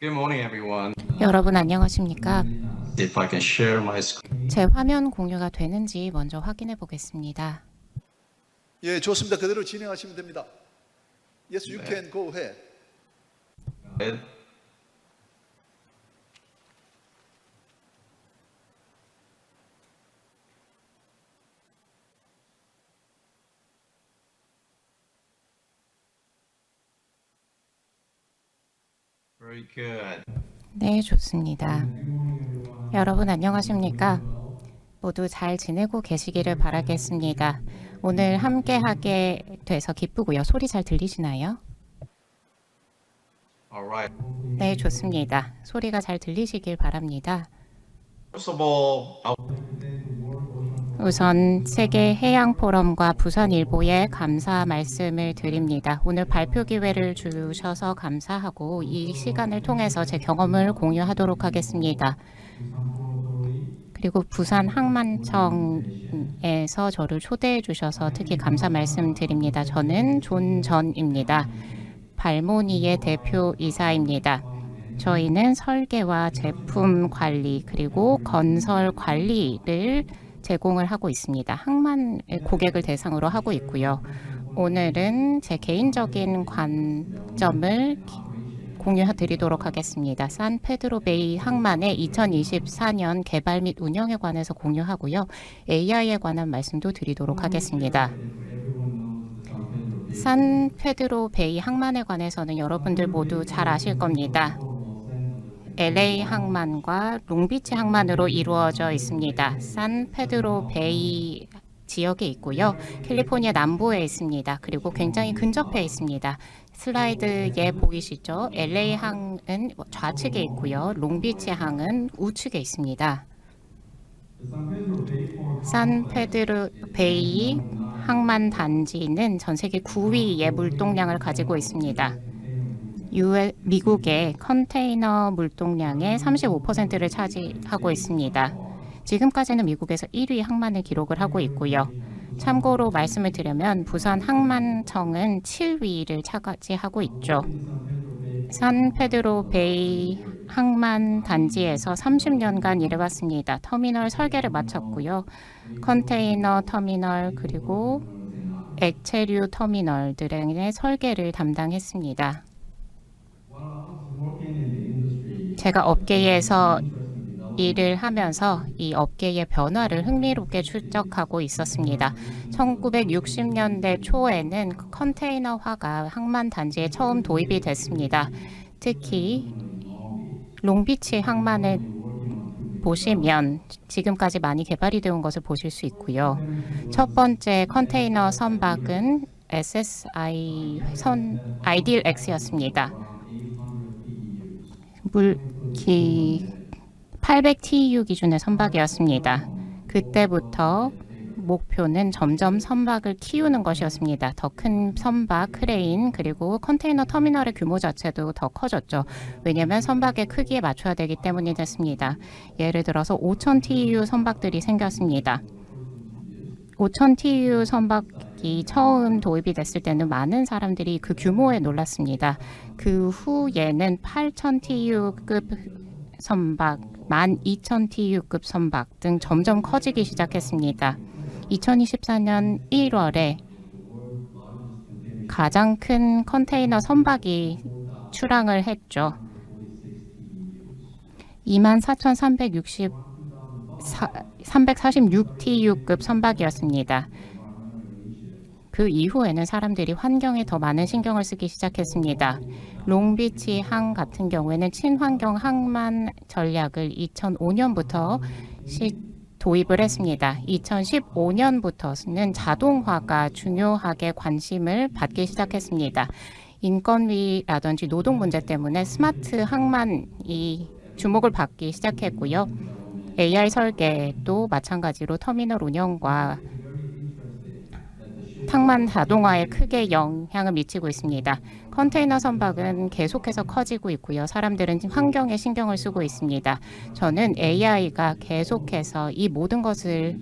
Good morning, everyone. 여러분 안녕하십니까? If I can share my screen. 제 화면 공유가 되는지 먼저 확인해 보겠습니다. 예, 좋습니다. 그대로 진행하시면 됩니다. Yes, you 네. can go ahead. 네, 좋습니다. 여러분 안녕하십니까? 모두 잘 지내고 계시기를 바라겠습니다. 오늘 함께 하게 돼서 기쁘고요. 소리 잘 들리시나요? All right. 네, 좋습니다. 소리가 잘 들리시길 바랍니다. 우선 세계 해양 포럼과 부산 일보에 감사 말씀을 드립니다. 오늘 발표 기회를 주셔서 감사하고 이 시간을 통해서 제 경험을 공유하도록 하겠습니다. 그리고 부산 항만청에서 저를 초대해 주셔서 특히 감사 말씀드립니다. 저는 존 전입니다. 발모니의 대표 이사입니다. 저희는 설계와 제품 관리 그리고 건설 관리를 제공을 하고 있습니다. 항만 고객을 대상으로 하고 있고요. 오늘은 제 개인적인 관점을 공유해 드리도록 하겠습니다. 산 페드로베이 항만의 2024년 개발 및 운영에 관해서 공유하고요. AI에 관한 말씀도 드리도록 하겠습니다. 산 페드로 베이 항만에 관해서는 여러분들 모두 잘 아실 겁니다. LA 항만과 롱비치 항만으로 이루어져 있습니다. 산 페드로 베이 지역에 있고요. 캘리포니아 남부에 있습니다. 그리고 굉장히 근접해 있습니다. 슬라이드에 보이시죠? LA 항은 좌측에 있고요. 롱비치 항은 우측에 있습니다. 산 페드로 베이 항만 단지는 전 세계 9위의 물동량을 가지고 있습니다. 유에, 미국의 컨테이너 물동량의 35%를 차지하고 있습니다. 지금까지는 미국에서 1위 항만을 기록을 하고 있고요. 참고로 말씀을 드리면 부산 항만청은 7위를 차지하고 있죠. 산 페드로 베이 항만 단지에서 30년간 일해왔습니다. 터미널 설계를 마쳤고요. 컨테이너 터미널 그리고 액체류 터미널들의 설계를 담당했습니다. 제가 업계에서 일을 하면서 이 업계의 변화를 흥미롭게 추적하고 있었습니다. 1960년대 초에는 컨테이너화가 항만 단지에 처음 도입이 됐습니다. 특히 롱비치 항만을 보시면 지금까지 많이 개발이 되어 온 것을 보실 수 있고요. 첫 번째 컨테이너 선박은 SSI 선 아이딜 X였습니다. 물기 800TEU 기준의 선박이었습니다. 그때부터 목표는 점점 선박을 키우는 것이었습니다. 더 큰 선박, 크레인, 그리고 컨테이너 터미널의 규모 자체도 더 커졌죠. 왜냐하면 선박의 크기에 맞춰야 되기 때문이었습니다. 예를 들어서 5,000TEU 선박들이 생겼습니다. 5,000TEU 선박이 처음 도입이 됐을 때는 많은 사람들이 그 규모에 놀랐습니다. 그 후에는 8,000TEU급 선박, 12,000TU급 선박 등 점점 커지기 시작했습니다. 2024년 1월에 가장 큰 컨테이너 선박이 출항을 했죠. 24,360 346TU급 선박이었습니다. 그 이후에는 사람들이 환경에 더 많은 신경을 쓰기 시작했습니다. 롱비치 항 같은 경우에는 친환경 항만 전략을 2005년부터 시, 도입을 했습니다. 2015년부터는 자동화가 중요하게 관심을 받기 시작했습니다. 인건비라든지 노동 문제 때문에 스마트 항만이 주목을 받기 시작했고요. AI 설계도 마찬가지로 터미널 운영과 탕만 자동화에 크게 영향을 미치고 있습니다. 컨테이너 선박은 계속해서 커지고 있고요. 사람들은 환경에 신경을 쓰고 있습니다. 저는 AI가 계속해서 이 모든 것을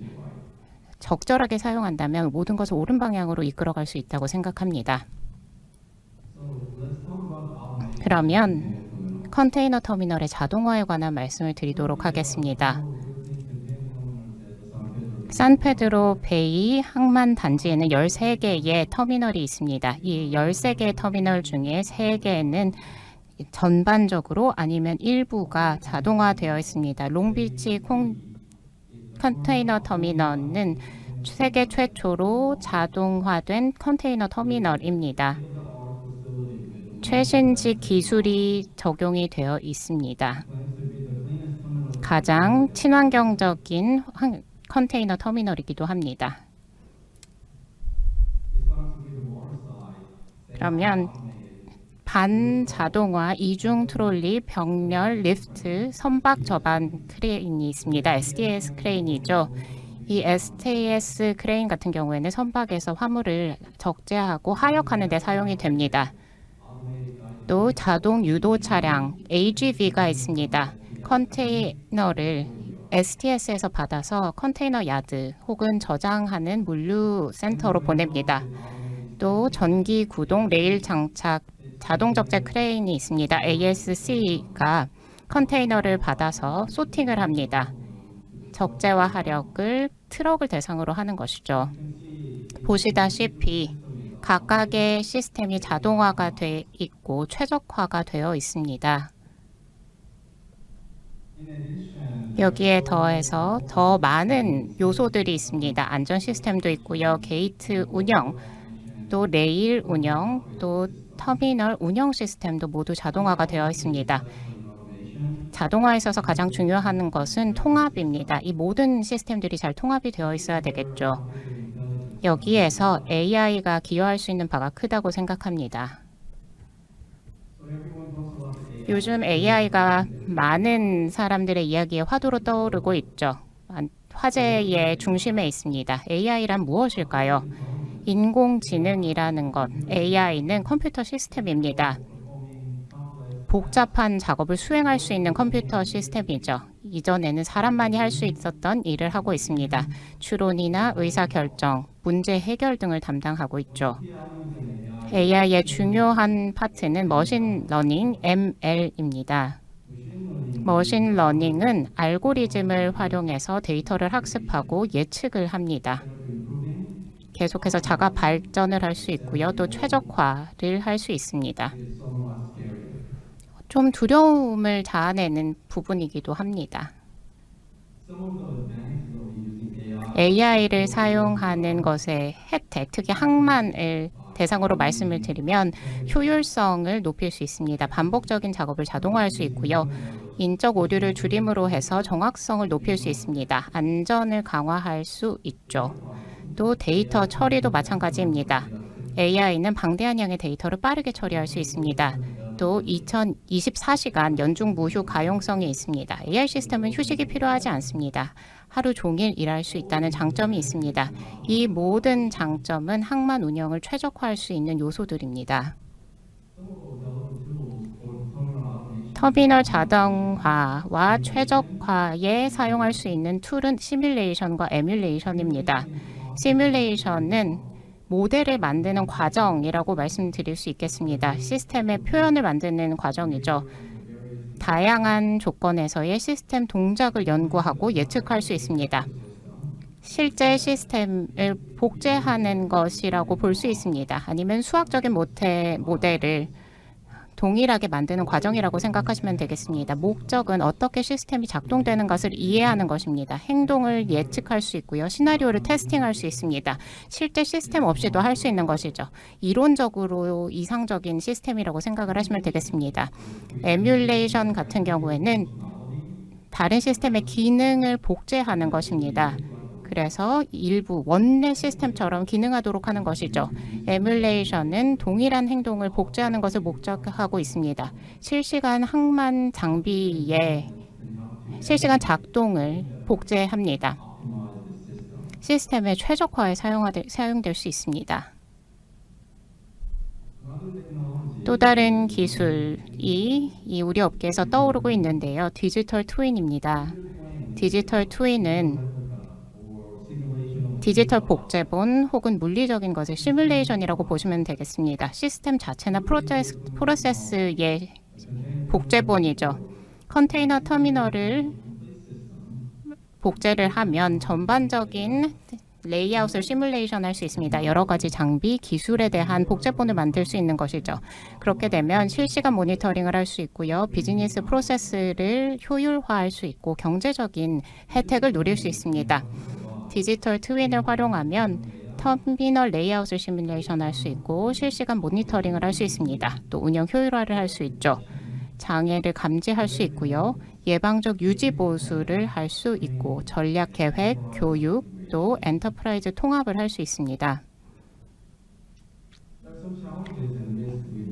적절하게 사용한다면 모든 것을 옳은 방향으로 이끌어갈 수 있다고 생각합니다. 그러면 컨테이너 터미널의 자동화에 관한 말씀을 드리도록 하겠습니다. 산페드로 베이 항만 단지에는 13개의 터미널이 있습니다. 이 13개의 터미널 중에 3개는 전반적으로 아니면 일부가 자동화되어 있습니다. 롱비치 콩 컨테이너 터미널은 세계 최초로 자동화된 컨테이너 터미널입니다. 최신식 기술이 적용이 되어 있습니다. 가장 친환경적인 환- 컨테이너 터미널이기도 합니다. 그러면 반자동화 이중 트롤리 병렬 리프트 선박 저반 크레인이 있습니다. STS 크레인이죠. 이 STS 크레인 같은 경우에는 선박에서 화물을 적재하고 하역하는 데 사용이 됩니다. 또 자동 유도 차량 AGV가 있습니다. 컨테이너를 STS에서 받아서 컨테이너 야드 혹은 저장하는 물류 센터로 보냅니다. 또 전기 구동 레일 장착 자동 적재 크레인이 있습니다. ASC가 컨테이너를 받아서 소팅을 합니다. 적재와 하력을 트럭을 대상으로 하는 것이죠. 보시다시피 각각의 시스템이 자동화가 돼 있고 최적화가 되어 있습니다. 여기에 더해서 더 많은 요소들이 있습니다. 안전 시스템도 있고요. 게이트 운영, 또 레일 운영, 또 터미널 운영 시스템도 모두 자동화가 되어 있습니다. 자동화에 있어서 가장 중요한 것은 통합입니다. 이 모든 시스템들이 잘 통합이 되어 있어야 되겠죠. 여기에서 AI가 기여할 수 있는 바가 크다고 생각합니다. 요즘 AI가 많은 사람들의 이야기의 화두로 떠오르고 있죠. 안- 화제의 중심에 있습니다. AI란 무엇일까요? 인공지능이라는 것, AI는 컴퓨터 시스템입니다. 복잡한 작업을 수행할 수 있는 컴퓨터 시스템이죠. 이전에는 사람만이 할 수 있었던 일을 하고 있습니다. 추론이나 의사결정, 문제 해결 등을 담당하고 있죠. AI의 중요한 파트는 머신 러닝 ML입니다. 머신 러닝은 알고리즘을 활용해서 데이터를 학습하고 예측을 합니다. 계속해서 자가 발전을 할 수 있고요. 또 최적화를 할 수 있습니다. 좀 두려움을 자아내는 부분이기도 합니다. AI를 사용하는 것의 혜택, 특히 항만을 대상으로 말씀을 드리면 효율성을 높일 수 있습니다. 반복적인 작업을 자동화할 수 있고요. 인적 오류를 줄임으로 해서 정확성을 높일 수 있습니다. 안전을 강화할 수 있죠. 또 데이터 처리도 마찬가지입니다. AI는 방대한 양의 데이터를 빠르게 처리할 수 있습니다. 또 2024시간 연중 무휴 가용성이 있습니다. AI 시스템은 휴식이 필요하지 않습니다. 하루 종일 일할 수 있다는 장점이 있습니다. 이 모든 장점은 항만 운영을 최적화할 수 있는 요소들입니다. 터미널 자동화와 최적화에 사용할 수 있는 툴은 시뮬레이션과 에뮬레이션입니다. 시뮬레이션은 모델을 만드는 과정이라고 말씀드릴 수 있겠습니다. 시스템의 표현을 만드는 과정이죠. 다양한 조건에서의 시스템 동작을 연구하고 예측할 수 있습니다. 실제 시스템을 복제하는 것이라고 볼 수 있습니다. 아니면 수학적인 모델을 동일하게 만드는 과정이라고 생각하시면 되겠습니다. 목적은 어떻게 시스템이 작동되는 것을 이해하는 것입니다. 행동을 예측할 수 있고요. 시나리오를 테스팅할 수 있습니다. 실제 시스템 없이도 할 수 있는 것이죠. 이론적으로 이상적인 시스템이라고 생각을 하시면 되겠습니다. 에뮬레이션 같은 경우에는 다른 시스템의 기능을 복제하는 것입니다. 그래서 일부 원래 시스템처럼 기능하도록 하는 것이죠. 에뮬레이션은 동일한 행동을 복제하는 것을 목적하고 있습니다. 실시간 항만 장비의 실시간 작동을 복제합니다. 시스템의 최적화에 사용하되, 사용될 수 있습니다. 또 다른 기술이 이 우리 업계에서 떠오르고 있는데요. 디지털 트윈입니다. 디지털 트윈은 디지털 복제본 혹은 물리적인 것을 시뮬레이션이라고 보시면 되겠습니다. 시스템 자체나 프로세스, 프로세스의 복제본이죠. 컨테이너 터미널을 복제를 하면 전반적인 레이아웃을 시뮬레이션 할 수 있습니다. 여러 가지 장비, 기술에 대한 복제본을 만들 수 있는 것이죠. 그렇게 되면 실시간 모니터링을 할 수 있고요. 비즈니스 프로세스를 효율화할 수 있고 경제적인 혜택을 누릴 수 있습니다. 디지털 트윈을 활용하면 터미널 레이아웃을 시뮬레이션 할 수 있고 실시간 모니터링을 할 수 있습니다. 또 운영 효율화를 할 수 있죠. 장애를 감지할 수 있고요. 예방적 유지 보수를 할 수 있고 전략 계획, 교육, 또 엔터프라이즈 통합을 할 수 있습니다.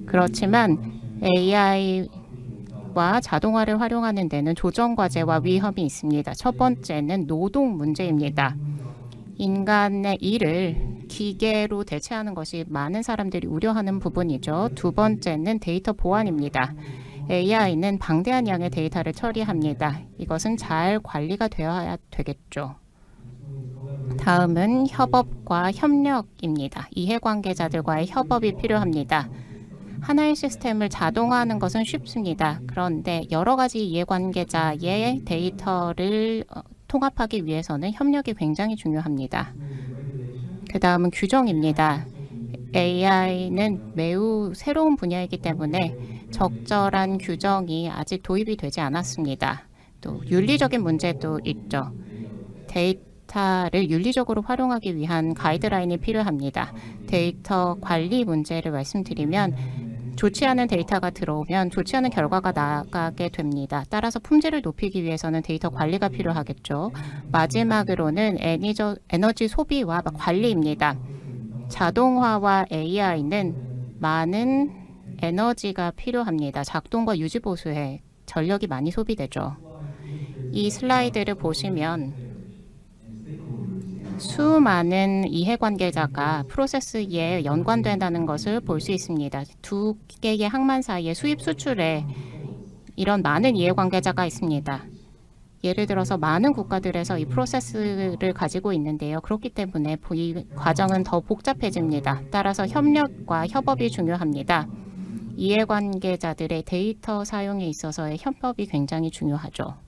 그렇지만 AI 와 자동화를 활용하는 데는 조정 과제와 위험이 있습니다. 첫 번째는 노동 문제입니다. 인간의 일을 기계로 대체하는 것이 많은 사람들이 우려하는 부분이죠. 두 번째는 데이터 보안입니다. AI는 방대한 양의 데이터를 처리합니다. 이것은 잘 관리가 되어야 되겠죠. 다음은 협업과 협력입니다. 이해관계자들과의 협업이 필요합니다. 하나의 시스템을 자동화하는 것은 쉽습니다. 그런데 여러 가지 이해관계자의 데이터를 어, 통합하기 위해서는 협력이 굉장히 중요합니다. 그 다음은 규정입니다. AI는 매우 새로운 분야이기 때문에 적절한 규정이 아직 도입이 되지 않았습니다. 또 윤리적인 문제도 있죠. 데이터를 윤리적으로 활용하기 위한 가이드라인이 필요합니다. 데이터 관리 문제를 말씀드리면 좋지 않은 데이터가 들어오면 좋지 않은 결과가 나가게 됩니다. 따라서 품질을 높이기 위해서는 데이터 관리가 필요하겠죠. 마지막으로는 에니저, 에너지 소비와 관리입니다. 자동화와 AI는 많은 에너지가 필요합니다. 작동과 유지 보수에 전력이 많이 소비되죠. 이 슬라이드를 보시면 수많은 이해관계자가 프로세스에 연관된다는 것을 볼 수 있습니다. 두 개의 항만 사이에 수입 수출에 이런 많은 이해관계자가 있습니다. 예를 들어서 많은 국가들에서 이 프로세스를 가지고 있는데요. 그렇기 때문에 이 과정은 더 복잡해집니다. 따라서 협력과 협업이 중요합니다. 이해관계자들의 데이터 사용에 있어서의 협업이 굉장히 중요하죠.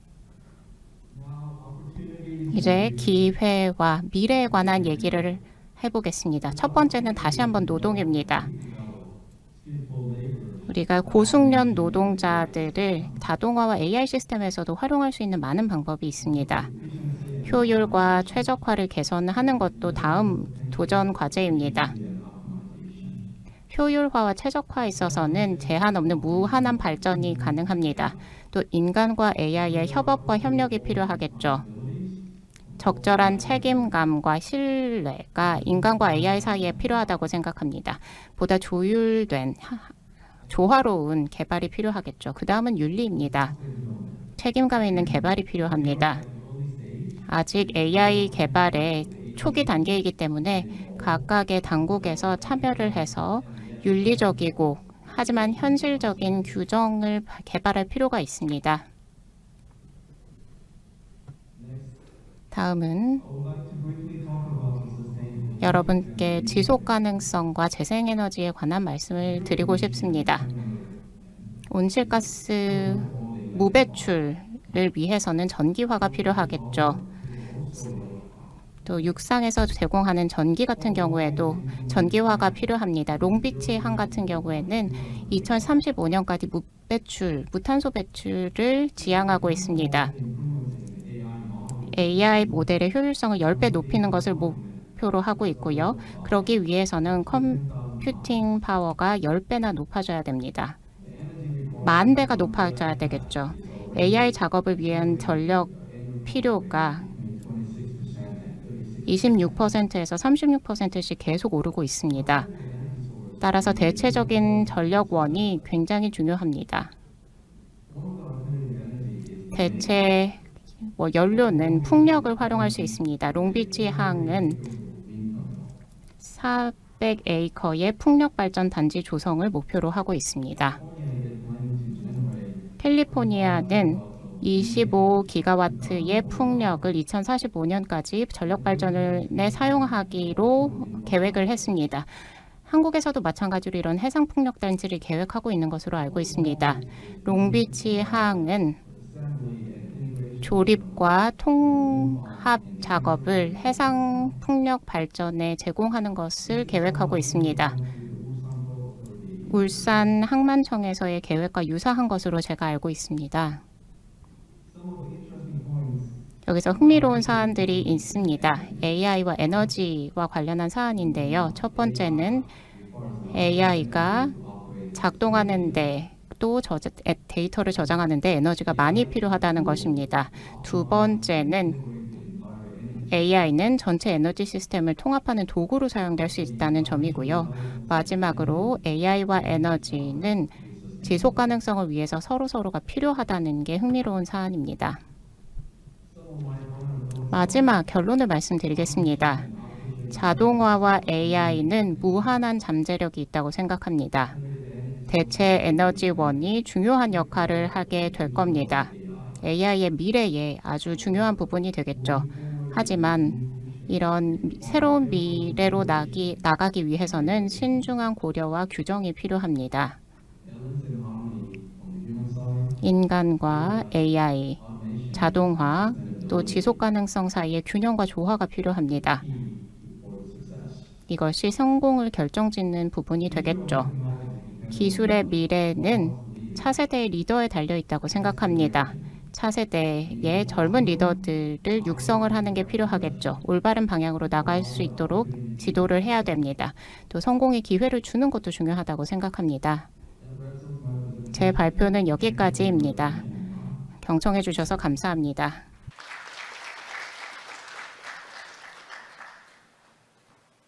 이제 기회와 미래에 관한 얘기를 해보겠습니다. 첫 번째는 다시 한번 노동입니다. 우리가 고숙련 노동자들을 자동화와 AI 시스템에서도 활용할 수 있는 많은 방법이 있습니다. 효율과 최적화를 개선하는 것도 다음 도전 과제입니다. 효율화와 최적화에 있어서는 제한 없는 무한한 발전이 가능합니다. 또 인간과 AI의 협업과 협력이 필요하겠죠. 적절한 책임감과 신뢰가 인간과 AI 사이에 필요하다고 생각합니다. 보다 조율된 조화로운 개발이 필요하겠죠. 그 다음은 윤리입니다. 책임감 있는 개발이 필요합니다. 아직 AI 개발의 초기 단계이기 때문에 각각의 당국에서 참여를 해서 윤리적이고 하지만 현실적인 규정을 개발할 필요가 있습니다. 다음은 여러분께 지속 가능성과 재생 에너지에 관한 말씀을 드리고 싶습니다. 온실가스 무배출을 위해서는 전기화가 필요하겠죠. 또 육상에서 제공하는 전기 같은 경우에도 전기화가 필요합니다. 롱비치 항 같은 경우에는 2035년까지 무배출, 무탄소 배출을 지향하고 있습니다. AI 모델의 효율성을 10배 높이는 것을 목표로 하고 있고요. 그러기 위해서는 컴퓨팅 파워가 10배나 높아져야 됩니다. 만 배가 높아져야 되겠죠. AI 작업을 위한 전력 필요가 26%에서 36%씩 계속 오르고 있습니다. 따라서 대체적인 전력원이 굉장히 중요합니다. 대체 뭐 연료는 풍력을 활용할 수 있습니다. 롱비치 항은 400에이커의 풍력 발전 단지 조성을 목표로 하고 있습니다. 캘리포니아는 25기가와트의 풍력을 2045년까지 전력 발전에 사용하기로 계획을 했습니다. 한국에서도 마찬가지로 이런 해상 풍력 단지를 계획하고 있는 것으로 알고 있습니다. 롱비치 항은 조립과 통합 작업을 해상 풍력 발전에 제공하는 것을 계획하고 있습니다. 울산 항만청에서의 계획과 유사한 것으로 제가 알고 있습니다. 여기서 흥미로운 사안들이 있습니다. AI와 에너지와 관련한 사안인데요. 첫 번째는 AI가 작동하는데 또 저, 에- 데이터를 저장하는데 에너지가 많이 필요하다는 것입니다. 두 번째는 AI는 전체 에너지 시스템을 통합하는 도구로 사용될 수 있다는 점이고요. 마지막으로 AI와 에너지는 지속 가능성을 위해서 서로 서로가 필요하다는 게 흥미로운 사안입니다. 마지막 결론을 말씀드리겠습니다. 자동화와 AI는 무한한 잠재력이 있다고 생각합니다. 대체 에너지원이 중요한 역할을 하게 될 겁니다. AI의 미래에 아주 중요한 부분이 되겠죠. 하지만 이런 새로운 미래로 나기, 나가기 위해서는 신중한 고려와 규정이 필요합니다. 인간과 AI, 자동화, 또 지속 가능성 사이의 균형과 조화가 필요합니다. 이것이 성공을 결정짓는 부분이 되겠죠. 기술의 미래는 차세대의 리더에 달려 있다고 생각합니다. 차세대의 젊은 리더들을 육성을 하는 게 필요하겠죠. 올바른 방향으로 나갈 수 있도록 지도를 해야 됩니다. 또 성공의 기회를 주는 것도 중요하다고 생각합니다. 제 발표는 여기까지입니다. 경청해 주셔서 감사합니다.